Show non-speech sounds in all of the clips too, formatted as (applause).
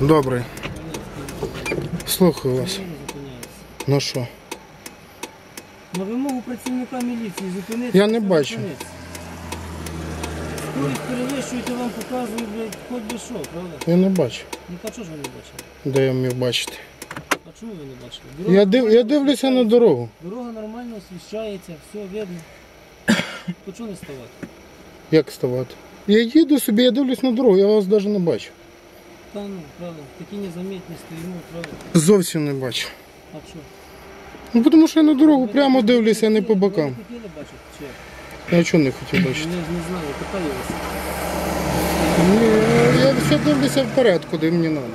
Добрий. Слухаю вас. Ну що? На вимогу працівника міліції зупинити. Я не бачу. Скорість перевищуєте, вам показують, блядь, хоч би що, правда? Я не бачу. Ну та чого ж ви не бачили? Де я міг бачити? А чому ви не бачили? Дорога Я, див, я дивлюся на дорогу. Дорога нормально освіщається, все видно. (coughs) То чого не ставати? Як ставати? Я їду собі, я дивлюсь на дорогу, я вас навіть не бачу. Та ну, правда, такі незамітні стоїмо, правда. Зовсім не бачу. А що? Ну тому що я на дорогу прямо дивлюся, а не по бокам. Ви хотіли бачити, чи? Я чого не хотів Ну, бачити? Я ж не знаю, питаю вас. Ні, я все дивлюся вперед, куди мені треба.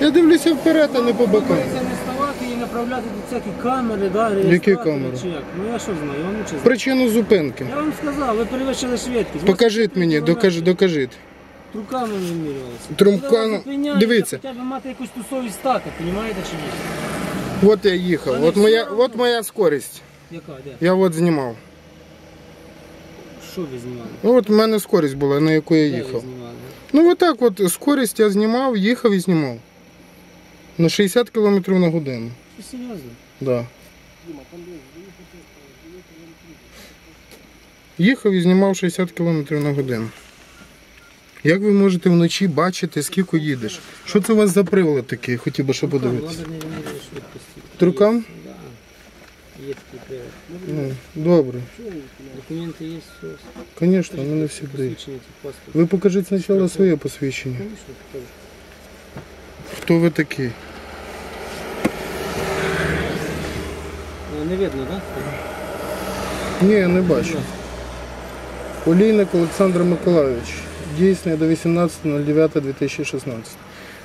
Я дивлюся вперед, а не по бокам. Це не ставати і направляти до всякі камери, да, Які реєстратори, камери? Чи як? Ну я що знаю, я вам нічого знаю. Причину зупинки. Я вам сказав, ви перевищили швидкість. Покажіть мені, докажи, докажіть. Коли вас зупиняють, Дивіться. Хоча б мати якусь ту совість стати, розумієте чи ні? От я їхав, от моя, от моя скорість. Яка, де? Я от знімав. Що ви знімали? Ну от в мене скорість була, на яку я Де ви їхав. знімали? Ну отак от скорість я знімав, їхав і знімав. На 60 км на годину. Що серйозно? Да. Їхав і знімав 60 км на годину. Як ви можете вночі бачити, скільки їдеш? Що це у вас за привод такий? Хотів би ще подивитися. Трукам? Є, такий привод. Ну, добре. Документи є, все. Звісно, у мене всі дають. Ви покажіть спочатку своє посвідчення. Покажу. Хто ви такий? А, Не видно, так? Ні, я не бачу. Олійник Олександр Миколайович. Дійсний до 18.09.2016.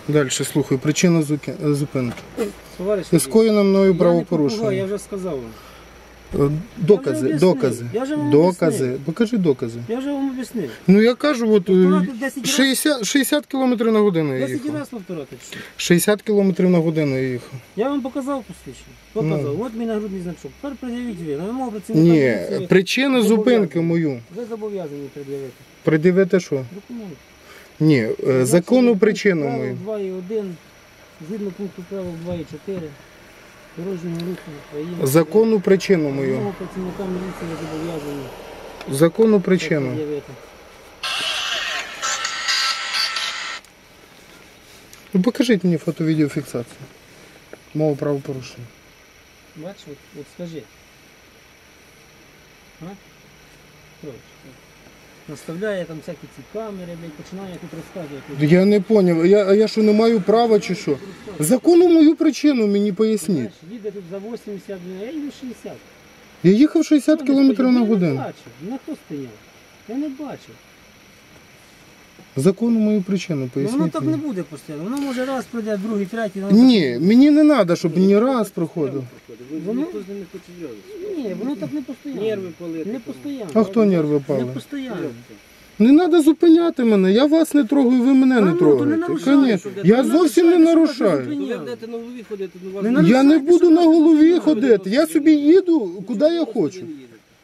Далі слухаю. Причина зупинки. Скоєно мною правопорушення. Я вже сказав вам. Докази, об'яснив. докази. Я вже вам Докази. Покажи докази. Я вже вам об'яснив. Ну я кажу, от е, 10 разів. 60, 60 км на годину я 10 їхав. разів повторати. чи що? 60 км на годину я їхав. Я вам показав посвідчення. Показав. От мій нагрудний значок. Тепер пред'явіть ви. На вимогу працівника Ні, міліції причина ви зупинки мою. Ви зобов'язані пред'явити. Придивити що? Документи. Ні, е, законну причину мою. 2 і 1, згідно пункту правил 2 і 4, дорожнього руху України. Законну причину На мою. вимогу працівника міліції ви зобов'язані Законну це причину. пред'явити. Ну покажіть мені фото-відеофіксацію. Мова правопорушення. Бачиш, от, от скажи. А? Коротше, Наставляє там всякі ці камери, блядь, починає тут розказувати. Я не зрозумів. Я, а я що не маю права чи що? Закону мою причину мені поясніть. Знаєш, їде тут за 80, блін, а я їду 60. Я їхав 60 Хто км на годину. Я не бачу, бачив. На хто стояв? Я не бачив. Законну мою причину Ну, воно так не мені. буде постійно. Воно може раз пройде, другий, третій. воно Ні, мені не треба, щоб мені раз проходив. Воно... Ніхто з ним не хоче. Ні, воно так не постійно. Нерви палити. Не постійно. А хто нерви Не пали? постійно. Не треба зупиняти мене. Я вас не трогаю, ви мене Та не ну, то не трогаєте. нарушай, Конечно. що Я ти зовсім не що нарушаю. Ну, ви будете на голові ходити, ну вас Не Я не буду на голові ходити. Я собі їду, куди я хочу.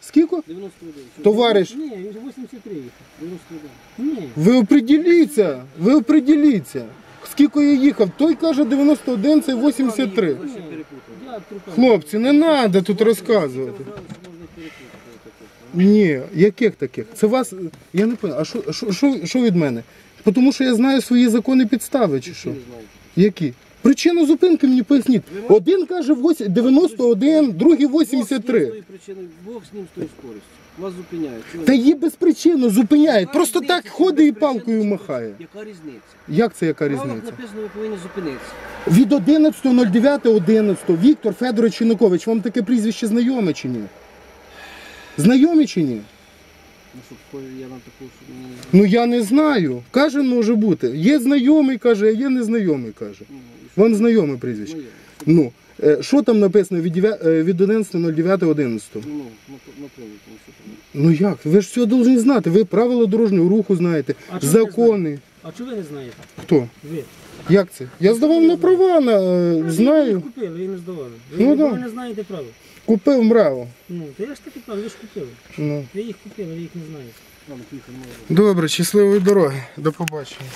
Скільки? 91. Товариш, Ні, він же 83 їхав. 91. Ні. ви оприділіться. Ви оприділіться. Скільки я їхав? Той каже 91, це 83. Ви ще перепутали. Я трупа. Хлопці, не треба тут розказувати. Ні, яких таких? Це вас. Я не пам'ятаю. А що, що, що, що від мене? Тому що я знаю свої закони підстави, чи що? Які? Причину зупинки мені поясніть. Один каже 91, другий 83. Бог з ним з тої причини, Бог з ним з тою скоростю. Вас зупиняють. Та її безпричинно зупиняють. Просто так ходить і палкою махає. Яка різниця? Як це яка різниця? написано, ви повинні зупинитися. Від 11.09.11 Віктор Федорович Янукович, вам таке прізвище знайоме чи ні? Знайомі чи ні? Ну, щоб я вам таку, що мені... Ну я не знаю. Каже, може бути. Є знайомий, каже, а є незнайомий, каже. Ну? Вам знайоме прізвище. Ну. Ну, е, що там написано від дев'я- е, від 11.09.11? Ну, ну, на- напевно, тому що там. Ну як? Ви ж все повинні знати. Ви правила дорожнього руху знаєте, А чого ви не закони. А чого ви не знаєте? Хто? Ви. Як це? Я здавав на права, на, е, Ви знаю. купили, ви не здавали. Ви, Ну, ви да. не знаєте правил. Купив мраво. Ну, то я ж таки кажу, ви ж купили. Ну. Ви їх купили, ви їх не знаєте. Може. Добре, щасливої дороги. До побачення.